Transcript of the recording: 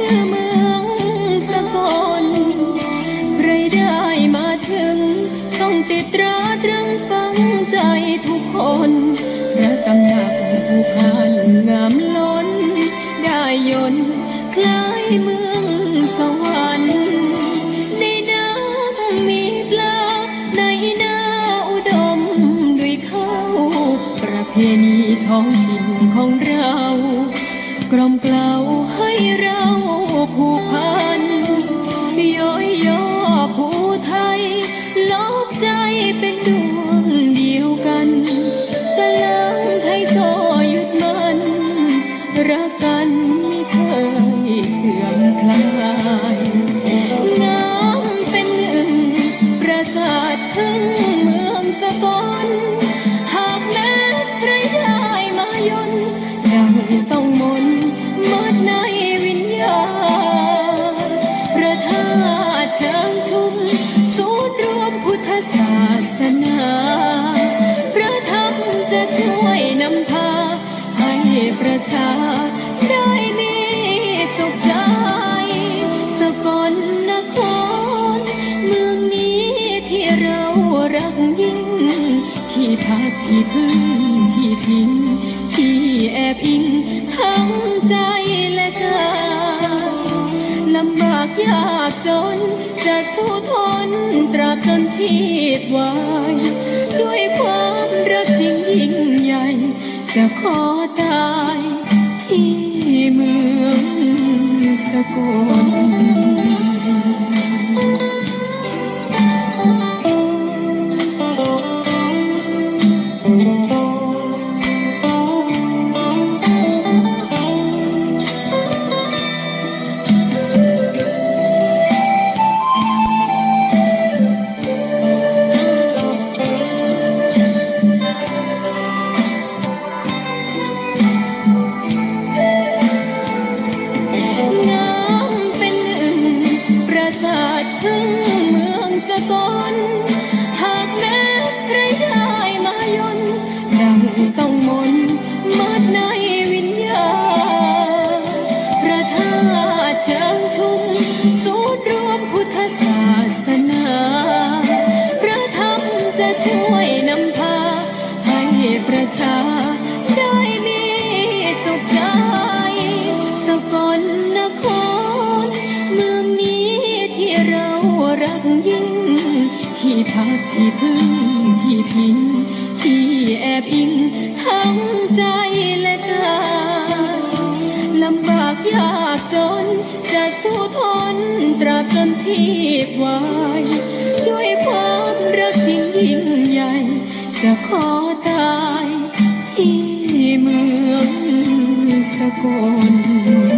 ชื่อเมืองสกลใครได้มาถึง ต้องติดราตรึงฝังใจทุกคนพระตำหนักผู้พันงามล้น ได้ยนคล้ายเมืองสวรรค์ในน้ำมีปลาในนาอุดมด้วยข้าวประเพณีท้องถิ่นของเรา กล่อมเกลาให้เราผูก ประชา ได้มีสุขใจ สกลนคร เมืองนี้ที่เรารักยิ่ง ที่พักที่พึ่งที่พิง ที่แอบอิง ทั้งใจและกายลำบากยากจนจะสู้ทนตราบจนชีพวาย จะขอตายที่เมืองสกล วยนำพา ให้ประชา ได้มีสุขใจสกลนคร เมืองนี้ที่เรารักยิ่ง ที่พักที่พึ่งที่พิงที่แอบอิงทั้งใจและกายลำบากยากจนจะสู้ทนตราบจนชีพวายด้วยความรักจริงยิ่ง จะขอตายที่เมืองสกล